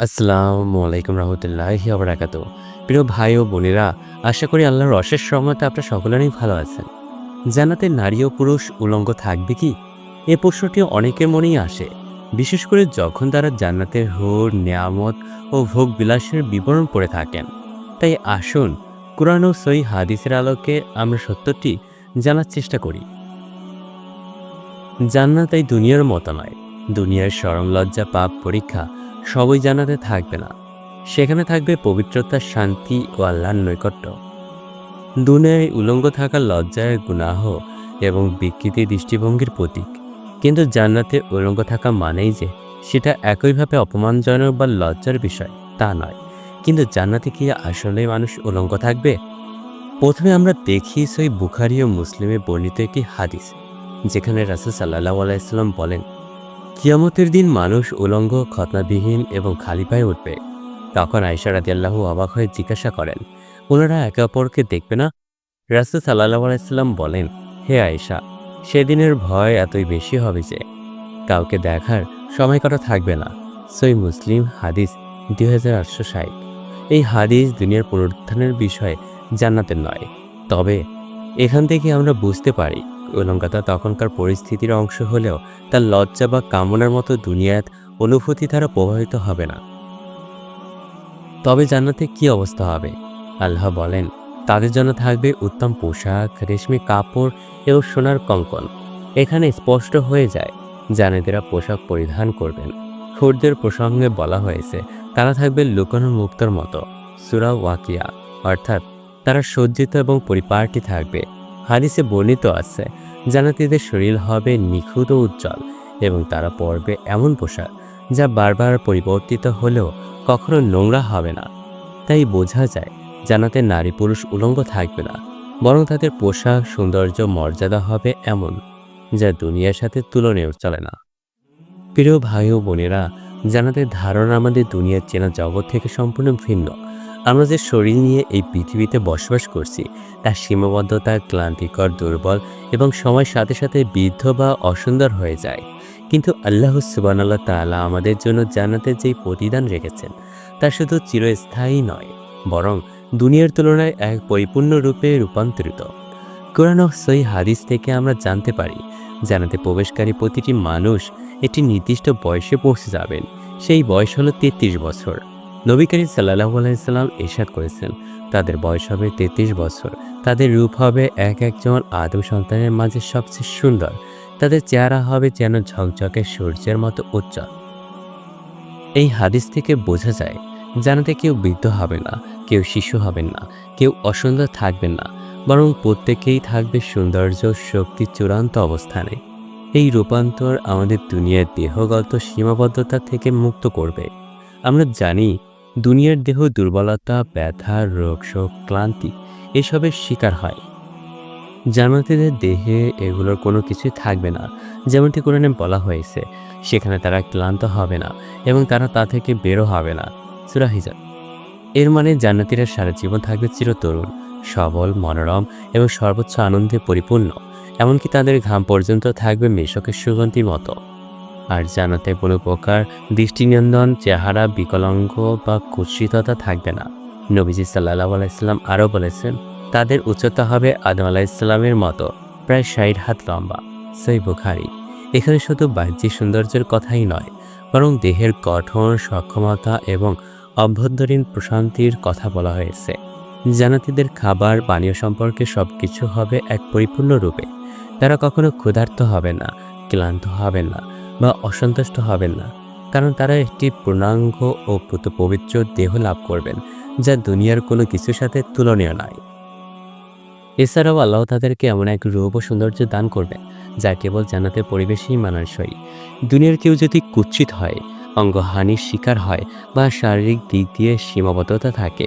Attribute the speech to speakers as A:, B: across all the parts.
A: আসসালামু আলাইকুম রহমতুল্লাহি আবরাকাত প্রিয় ভাই ও বোনেরা, আশা করি আল্লাহর অশেষ রহমতে আপনার সকলেরই ভালো আছেন। জান্নাতে নারী ও পুরুষ উলঙ্গ থাকবে কি? এ প্রশ্নটি অনেকের মনেই আসে। বিশেষ করে যখন তারা জান্নাতের হোর, নিয়ামত ও ভোগ বিলাসের বিবরণ করে থাকেন। তাই আসুন, কোরআন ও সই হাদিসের আলোকে আমরা সত্যটি জানার চেষ্টা করি। জান্নাত এই দুনিয়ার মতো নয়। দুনিয়ার সরম লজ্জা, পাপ পরীক্ষা সবই জানাতে থাকবে না। সেখানে থাকবে পবিত্রতা, শান্তি ও আল্লাহর নৈকট্য। দুনিয়ায় উলঙ্গ থাকা লজ্জায় গুনাহ এবং বিকৃতি দৃষ্টিভঙ্গির প্রতীক। কিন্তু জান্নাতে উলঙ্গ থাকা মানেই যে সেটা একইভাবে অপমানজনক বা লজ্জার বিষয়, তা নয়। কিন্তু জান্নাতে কি আসলে মানুষ উলঙ্গ থাকবে? প্রথমে আমরা দেখি সই বুখারি ও মুসলিমে বর্ণিত একটি হাদিস, যেখানে রাসুল সাল্লাহ আলাইসাল্লাম বলেন কিয়ামতের দিন মানুষ উলঙ্গ, খতনাবিহীন এবং খালি পায়ে উঠবে। তখন আয়সা আল্লাহ অবাক হয়ে জিজ্ঞাসা করেন, ওনারা একে অপরকে দেখবে না? রাসুল সাল্লাহ আলাইসাল্লাম বলেন, হে আয়েশা, সেদিনের ভয় এতই বেশি হবে যে কাউকে দেখার সময় কটা থাকবে না। সই মুসলিম হাদিস দুই হাজার আটশো ষাট। এই হাদিস দুনিয়ার পুনরুত্থানের বিষয়ে জান্নাতের নয়। তবে এখান থেকে আমরা বুঝতে পারি উলঙ্গতা তখনকার পরিস্থিতির অংশ হলেও তার লজ্জা বা কামনার মতো দুনিয়াত অনুভূতি দ্বারা প্রভাবিত হবে না। তবে জান্নাতে কি অবস্থা হবে? আল্লাহ বলেন, তাদের জন্য থাকবে উত্তম পোশাক, রেশমি কাপড় এবং সোনার কঙ্কন। এখানে স্পষ্ট হয়ে যায়, জানেদেরা পোশাক পরিধান করবেন। খুরদের প্রসঙ্গে বলা হয়েছে, তারা থাকবে লুকানো মুক্তর মতো। সুরা ওয়াকিয়া, অর্থাৎ তারা সজ্জিত এবং পরিপাটি থাকবে। হাদিসে বর্ণিত আছে জানাতিদের শরীর হবে নিখুঁত উজ্জ্বল এবং তারা পরবে এমন পোশাক যা বারবার পরিবর্তিত হলেও কখনো নোংরা হবে না। তাই বোঝা যায় জানাতে নারী পুরুষ উলঙ্গ থাকবে না, বরং তাদের পোশাক, সৌন্দর্য, মর্যাদা হবে এমন যা দুনিয়ার সাথে তুলনীয় চলে না। প্রিয় ভাই ও বোনেরা জানাতে ধারণা আমাদের দুনিয়ার চেনা জগৎ থেকে সম্পূর্ণ ভিন্ন। আমরা যে শরীর নিয়ে এই পৃথিবীতে বসবাস করছি, তার সীমাবদ্ধতা ক্লান্তিকর, দুর্বল এবং সময়ের সাথে সাথে বৃদ্ধ বা অসুন্দর হয়ে যায়। কিন্তু আল্লাহ সুবান আল্লাহ তালা আমাদের জন্য জানাতে যেই প্রতিদান রেখেছেন, তা শুধু চিরস্থায়ী নয়, বরং দুনিয়ার তুলনায় এক পরিপূর্ণ রূপে রূপান্তরিত। কোরআন সই হাদিস থেকে আমরা জানতে পারি জানাতে প্রবেশকারী প্রতিটি মানুষ একটি নির্দিষ্ট বয়সে পৌঁছে যাবেন, সেই বয়স হলো তেত্রিশ বছর। নবী করিম সাল্লাহ আলাইসাল্লাম এরশাদ করেছেন, তাদের বয়স হবে তেত্রিশ বছর। তাদের রূপ হবে এক একজন আদম সন্তানের মাঝে সবচেয়ে সুন্দর। তাদের চেহারা হবে যেন ঝকঝকে সূর্যের মতো উজ্জ্বল। এই হাদিস থেকে বোঝা যায়, জানাতে কেউ বৃদ্ধ হবে না, কেউ শিশু হবেন না, কেউ অসুন্দর থাকবেন না, বরং প্রত্যেকেই থাকবে সৌন্দর্য শক্তির চূড়ান্ত অবস্থানে। এই রূপান্তর আমাদের দুনিয়ার দেহগত সীমাবদ্ধতা থেকে মুক্ত করবে। আমরা জানি দুনিয়ার দেহ দুর্বলতা, ব্যথা, রোগ, শোক, ক্লান্তি এসবের শিকার হয়। জান্নাতীদের দেহে এগুলোর কোনো কিছুই থাকবে না, যেমনটি কোরআনে বলা হয়েছে, সেখানে তারা ক্লান্ত হবে না এবং তারা তা থেকে বেরো হবে না। সুরা হিজাব। এর মানে জান্নাতীরা সারা জীবন থাকবে চিরতরুণ, সবল, মনোরম এবং সর্বোচ্চ আনন্দে পরিপূর্ণ, এমনকি তাদের ঘাম পর্যন্ত থাকবে মেশকের সুগন্ধির মতো। আর জানাতে কোনো প্রকার দৃষ্টিনন্দন, চেহারা, বিকলাঙ্গ বা কুৎসিততা থাকবে না। নবীজি সাল্লাহ আলাইসাল্লাম আরও বলেছেন, তাদের উচ্চতা হবে আদম আলাইসাল্লামের মতো, প্রায় ষাট হাত লম্বা। সেই বুখারি। এখানে শুধু বাহ্যিক সৌন্দর্যের কথাই নয়, বরং দেহের গঠন, সক্ষমতা এবং অভ্যন্তরীণ প্রশান্তির কথা বলা হয়েছে। জানাতিদের খাবার, পানীয় সম্পর্কে সব কিছু হবে এক পরিপূর্ণ রূপে। তারা কখনো ক্ষুধার্ত হবে না, ক্লান্ত হবে না বা অসন্তুষ্ট হবেন না, কারণ তারা একটি পূর্ণাঙ্গ ও পুত পবিত্র দেহ লাভ করবেন, যা দুনিয়ার কোনো কিছুর সাথে তুলনীয় নয়। এছাড়াও আল্লাহ তাদেরকে এমন এক রূপ ও সৌন্দর্য দান করবেন, যা কেবল জানাতে পরিবেশেই মানানসই। দুনিয়ার কেউ যদি কুৎসিত হয়, অঙ্গহানির শিকার হয় বা শারীরিক দিক দিয়ে সীমাবদ্ধতা থাকে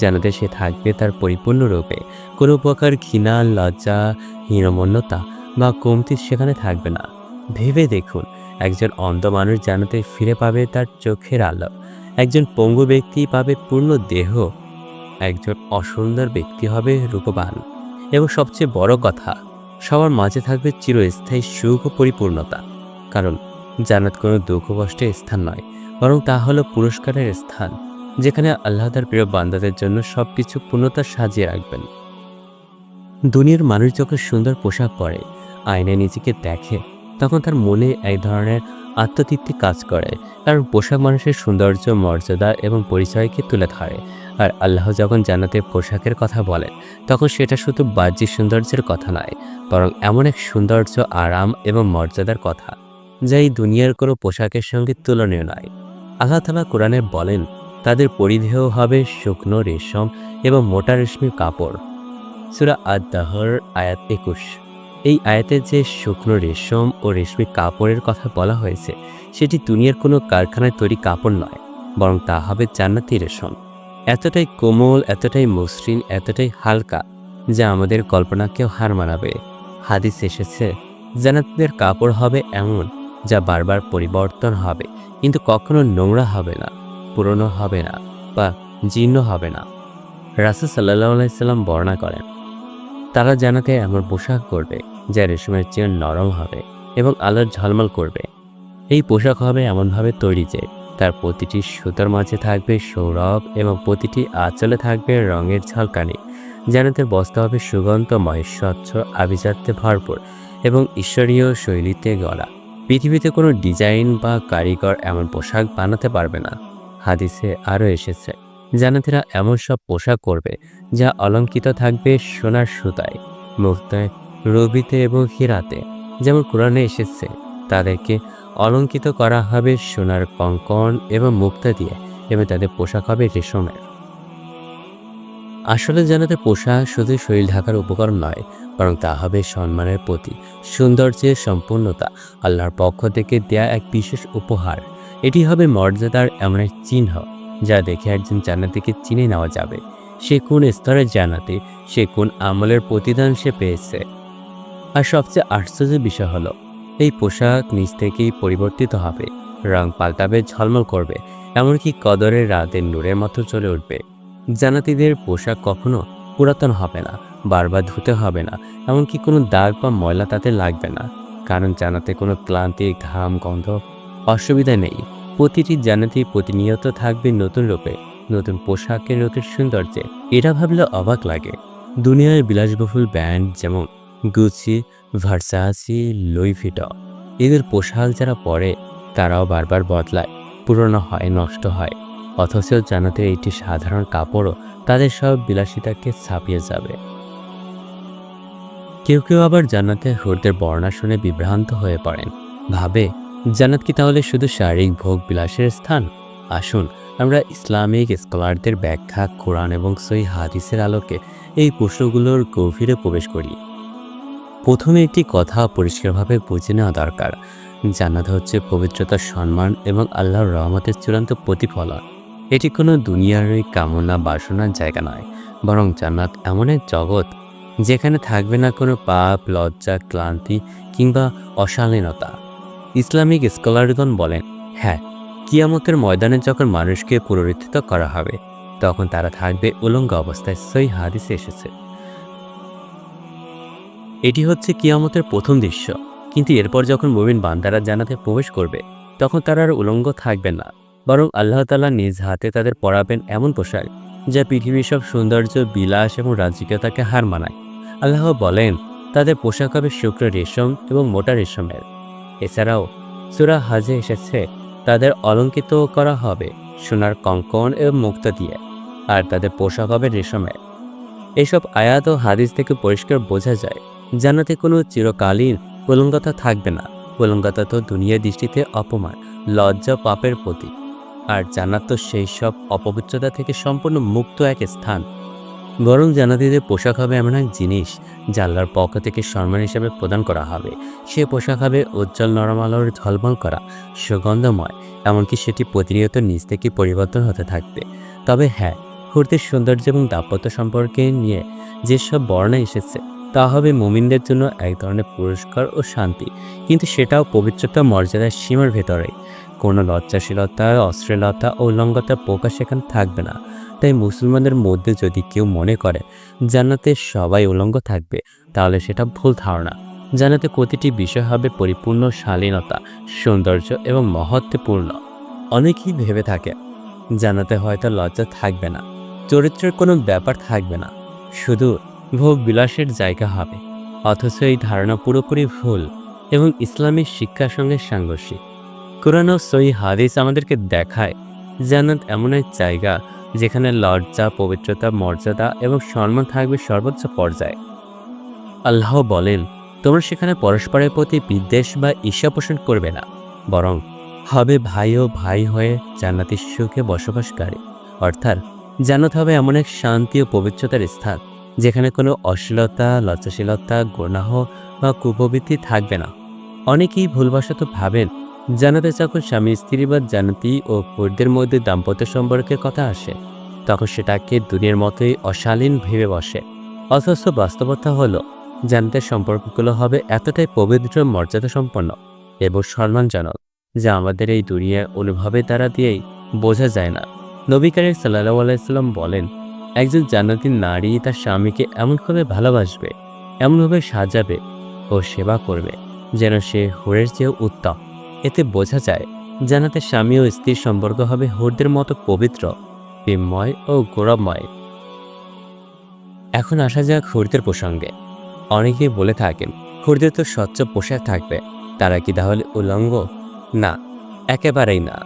A: জানাতে সে থাকবে তার পরিপূর্ণ রূপে। কোনো প্রকার ঘৃণা, লজ্জা, হীনমন্যতা বা কমতি সেখানে থাকবে না। ভেবে দেখুন, একজন অন্ধ মানুষ জানাতে ফিরে পাবে তার চোখের আলো। একজন পঙ্গু ব্যক্তি পাবে পূর্ণ দেহ। একজন অসুন্দর ব্যক্তি হবে রূপবান। এবং সবচেয়ে বড় কথা, সবার মাঝে থাকবে চিরস্থায়ী সুখ পরিপূর্ণতা। কারণ জান্নাত কোনো দুঃখ কষ্টের স্থান নয়, বরং তা হলো পুরস্কারের স্থান, যেখানে আল্লাহ তার প্রিয় বান্দাদের জন্য সব কিছু পূর্ণতা সাজিয়ে রাখবেন। দুনিয়ার মানুষ যখন সুন্দর পোশাক পরে, আয়নায় নিজেকে দেখে তখন তার মনে এক ধরনের আত্মতৃপ্তি কাজ করে। কারণ পোশাক মানুষের সৌন্দর্য, মর্যাদা এবং পরিচয়কে তুলে ধরে। আর আল্লাহ যখন জানাতে পোশাকের কথা বলেন, তখন সেটা শুধু বাহ্যিক সৌন্দর্যের কথা নয়, বরং এমন এক সৌন্দর্য, আরাম এবং মর্যাদার কথা, যা এই দুনিয়ার কোনো পোশাকের সঙ্গে তুলনীয় নয়। আল্লাহ তালা কোরআনে বলেন, তাদের পরিধেয় হবে শুকনো রেশম এবং মোটা রেশমি কাপড়। সুরা আদাহর আয়াত একুশ। এই আয়াতে যে শুকনো রেশম ও রেশমি কাপড়ের কথা বলা হয়েছে, সেটি দুনিয়ার কোনো কারখানায় তৈরি কাপড় নয়, বরং তা হবে জান্নাতি রেশম। এতটাই কোমল, এতটাই মসৃণ, এতটাই হালকা, যা আমাদের কল্পনাকেও হার মানাবে। হাদিস এসেছে, জান্নাতিদের কাপড় হবে এমন, যা বারবার পরিবর্তন হবে, কিন্তু কখনো নোংরা হবে না, পুরনো হবে না, বা জীর্ণ হবে না। রাসুল সাল্লাহ আলাইসাল্লাম বর্ণনা করেন, তারা জানাতে এমন পোশাক করবে যা রেশমের চেয়ে নরম হবে এবং আলোর ঝলমল করবে। এই পোশাক হবে এমনভাবে তৈরি যে তার প্রতিটি সুতার মাঝে থাকবে সৌরভ এবং প্রতিটি আঁচলে থাকবে রঙের ঝলকানি জানাতের বস্তা হবে সুগন্ধময় স্বচ্ছ, আভিজাত্যে ভরপুর এবং ঈশ্বরীয় শৈলীতে গড়া। পৃথিবীতে কোনো ডিজাইন বা কারিগর এমন পোশাক বানাতে পারবে না। হাদিসে আরও এসেছে জানাতিরা এমন সব পোশাক করবে যা অলঙ্কিত থাকবে সোনার সুতায় মুক্তায় রবিতে এবং হীরাতে। যেমন কোরআনে এসেছে, তাদেরকে অলঙ্কিত করা হবে সোনার কঙ্কন এবং মুক্তা দিয়ে এবং তাদের পোশাক হবে রেশমের। আসলে জানাতে পোশাক শুধু শরীর ঢাকার উপকরণ নয়, বরং তা হবে সম্মানের প্রতি। সৌন্দর্যের সম্পূর্ণতা, আল্লাহর পক্ষ থেকে দেয়া এক বিশেষ উপহার। এটি হবে মর্যাদার এমন এক চিহ্ন, যা দেখে একজন জান্নাতিকে চিনে নেওয়া যাবে। সে কোন স্তরের জান্নাতি, সে কোন আমলের প্রতিদান সে পেয়েছে। আর সবচেয়ে আশ্চর্যের বিষয় হলো, এই পোশাক নিজ থেকেই পরিবর্তিত হবে। রং পাল্টাবে, ঝলমল করবে, এমনকি কদরের রাতের নূরের মতো চলে উঠবে। জানাতিদের পোশাক কখনো পুরাতন হবে না, বারবার ধুতে হবে না, এমনকি কোনো দাগ বা ময়লা তাতে লাগবে না। কারণ জানাতে কোনো ক্লান্তি, ঘাম, গন্ধ, অসুবিধা নেই। প্রতিটি জানাতি প্রতিনিয়ত থাকবে নতুন রূপে, নতুন পোশাকের নতুন সৌন্দর্যে। এটা ভাবলে অবাক লাগে। দুনিয়ার বিলাসবহুল ব্যান্ড যেমন গুচি, ভার্সাসি লুইভিট এদের পোশাক যারা পরে, তারাও বারবার বদলায়। পুরনো হয়, নষ্ট হয়। অথচ জানাতে একটি সাধারণ কাপড়ও, তাদের সব বিলাসিতাকে ছাপিয়ে যাবে। কেউ কেউ আবার জান্নাতে হুরদের বর্ণা শুনে বিভ্রান্ত হয়ে পড়েন। ভাবে, জান্নাত কি তাহলে শুধু শারীরিক ভোগ বিলাসের স্থান? আসুন, আমরা ইসলামিক স্কলারদের ব্যাখ্যা, কোরআন এবং সই হাদিসের আলোকে এই প্রশ্নগুলোর গভীরে প্রবেশ করি। প্রথমে একটি কথা পরিষ্কারভাবে বুঝে নেওয়া দরকার। জান্নাত হচ্ছে পবিত্রতার সম্মান এবং আল্লাহর রহমতের চূড়ান্ত প্রতিফলন। এটি কোনো দুনিয়ার ওই কামনা, বাসনার জায়গা নয়, বরং জান্নাত এমন এক জগৎ যেখানে থাকবে না কোনো পাপ, লজ্জা, ক্লান্তি কিংবা অশালীনতা। ইসলামিক স্কলারগণ বলেন হ্যাঁ কিয়ামতের ময়দানে যখন মানুষকে পুনরুত্থিত করা হবে, তখন তারা থাকবে উলঙ্গ অবস্থায়। সই হাদিসে এসেছে। এটি হচ্ছে কিয়ামতের প্রথম দৃশ্য। কিন্তু এরপর যখন মুমিন বান্দারা জানাতে প্রবেশ করবে, তখন তারা আর উলঙ্গ থাকবে না। বরং আল্লাহ তালা নিজ হাতে তাদের পরাবেন এমন পোশাক, যা পৃথিবীর সব সৌন্দর্য, বিলাস এবং রাজকীয়তাকে হার মানায়। আল্লাহ বলেন, তাদের পোশাক হবে শুক্র রেশম এবং মোটা রেশমের। এছাড়াও, সুরা হাজে এসেছে, তাদের অলঙ্কিত করা হবে সোনার কঙ্কন এবং মুক্তা দিয়ে, আর তাদের পোশাক হবে রেশমের। এসব আয়াত ও হাদিস থেকে পরিষ্কার বোঝা যায় জানাতে কোনো চিরকালীন উলঙ্গতা থাকবে না। উলঙ্গতা তো দুনিয়া দৃষ্টিতে অপমান, লজ্জা, পাপের প্রতীক। আর জান্নাত তো সেই সব অপবিত্রতা থেকে সম্পূর্ণ মুক্ত এক স্থান। বরং জান্নাতীদের পোশাক হবে এমন এক জিনিস যা আল্লাহর পক্ষ থেকে সম্মান হিসেবে প্রদান করা হবে। সে পোশাক হবে উজ্জ্বল নরম আলোর ঝলমল করা, সুগন্ধময়, এমনকি সেটি প্রতিনিয়ত নিজ থেকে পরিবর্তন হতে থাকবে। তবে হ্যাঁ হুর্দের সৌন্দর্য এবং দাম্পত্য সম্পর্কে নিয়ে যেসব বর্ণনা এসেছে তা হবে মুমিনদের জন্য এক ধরনের পুরস্কার ও শান্তি। কিন্তু সেটাও পবিত্রতা মর্যাদার সীমার ভেতরে কোনো লজ্জাশীলতা, অশ্লীলতা ও উল্লঙ্গতার প্রকাশ এখানে থাকবে না। তাই মুসলমানদের মধ্যে যদি কেউ মনে করে, জান্নাতে সবাই উলঙ্গ থাকবে, তাহলে সেটা ভুল ধারণা। জানাতে প্রতিটি বিষয় হবে পরিপূর্ণ, শালীনতা, সৌন্দর্য এবং মহত্বপূর্ণ। অনেকেই ভেবে থাকে জানাতে হয়তো লজ্জা থাকবে না, চরিত্রের কোনো ব্যাপার থাকবে না। শুধু ভোগ বিলাসের জায়গা হবে, অথচ এই ধারণা পুরোপুরি ভুল এবং ইসলামী শিক্ষার সঙ্গে সাংঘর্ষিক। কোরআন ও সই হাদিস আমাদেরকে দেখায়, জান্নাত এমন এক জায়গা যেখানে লজ্জা, পবিত্রতা, মর্যাদা এবং সম্মান থাকবে সর্বোচ্চ পর্যায়ে। আল্লাহ বলেন, তোমরা সেখানে পরস্পরের প্রতি বিদ্বেষ বা ঈর্ষা পোষণ করবে না, বরং হবে ভাই ও ভাই হয়ে জান্নাতের সুখে বসবাসকারী। অর্থাৎ জান্নাত হবে এমন এক শান্তি ও পবিত্রতার স্থান যেখানে কোনো অশ্লীলতা, লজ্জাশীলতা, গুনাহ বা কুপবৃত্তি থাকবে না। অনেকেই ভুলবশত ভাবেন, জানাতে যখন স্বামী, স্ত্রী বা জানাতি ও পুরুষদের মধ্যে দাম্পত্য সম্পর্কের কথা আসে। তখন সেটাকে দুনিয়ার মতোই অশালীন ভেবে বসে। অথচ বাস্তবতা হলো জানাতের সম্পর্কগুলো হবে এতটাই পবিত্র মর্যাদা সম্পন্ন এবং সম্মানজনক যা আমাদের এই দুনিয়ার অনুভবের দ্বারা দিয়েই বোঝা যায় না। নবী করিম সাল্লাহ আলাইসাল্লাম বলেন একজন জান্নাতি নারী তার স্বামীকে এমনভাবে ভালোবাসবে, এমনভাবে সাজাবে ও সেবা করবে যেন সে হুরের চেয়েও উত্তম। এতে বোঝা যায় জানাতে স্বামী ও স্ত্রীর সম্পর্ক হবে হুরদের মতো পবিত্র প্রেমময় ও গৌরবময়। এখন আসা যাক হুরদের প্রসঙ্গে। অনেকেই বলে থাকেন, হুরদের তো স্বচ্ছ পোশাক থাকবে, তারা কি তাহলে উলঙ্গ? না, একেবারেই না।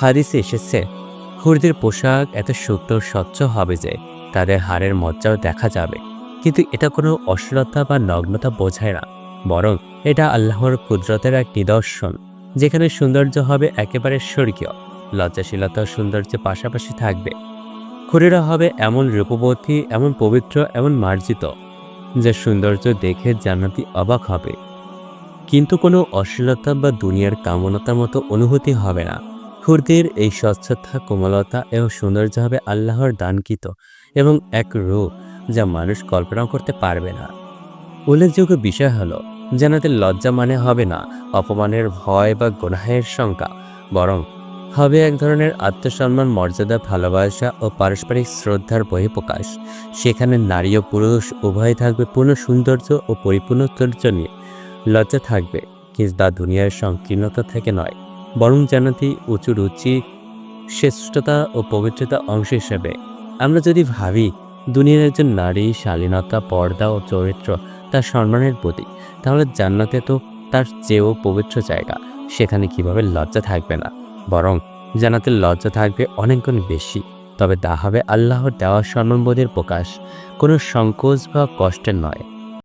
A: হাদিসে এসেছে হুরদের পোশাক এত সুন্দর স্বচ্ছ হবে যে তাদের হাড়ের মজ্জাও দেখা যাবে। কিন্তু এটা কোনো অশ্লীলতা বা নগ্নতা বোঝায় না, বরং এটা আল্লাহর কুদরতের এক নিদর্শন, যেখানে সৌন্দর্য হবে একেবারে স্বর্গীয় লজ্জাশীলতা সৌন্দর্যের পাশাপাশি থাকবে। খুরিরা হবে এমন রূপবতী, এমন পবিত্র, এমন মার্জিত, যে সৌন্দর্য দেখে জান্নাতি অবাক হবে। কিন্তু কোনো অশ্লীলতা বা দুনিয়ার কামনতার মতো অনুভূতি হবে না। হুরদের এই স্বচ্ছতা, কোমলতা এবং সৌন্দর্য হবে আল্লাহর দানকৃত এবং এক রূপ যা মানুষ কল্পনাও করতে পারবে না। উল্লেখযোগ্য বিষয় হলো জানাতে লজ্জা মানে হবে না অপমানের ভয় বা গুনাহের শঙ্কা বরং হবে এক ধরনের আত্মসম্মান, মর্যাদা, ভালোবাসা ও পারস্পরিক শ্রদ্ধার বহিঃপ্রকাশ। সেখানে নারী ও পুরুষ উভয় থাকবে পূর্ণ সৌন্দর্য ও পরিপূর্ণ চর্য নিয়ে। লজ্জা থাকবে, কিন্তু তা দুনিয়ার সংকীর্ণতা থেকে নয়। বরং জানাতি উঁচু রুচি, শ্রেষ্ঠতা ও পবিত্রতা অংশ হিসেবে। আমরা যদি ভাবি, দুনিয়ার একজন নারী শালীনতা, পর্দা ও চরিত্র তার সম্মানের প্রতীক, তাহলে জান্নাতে তো তার চেয়েও পবিত্র জায়গা, সেখানে কীভাবে লজ্জা থাকবে না? বরং জান্নাতের লজ্জা থাকবে অনেক গুণ বেশি। তবে তা হবে আল্লাহর দেওয়া সম্মানবোধের প্রকাশ। কোনো সংকোচ বা কষ্টের নয়।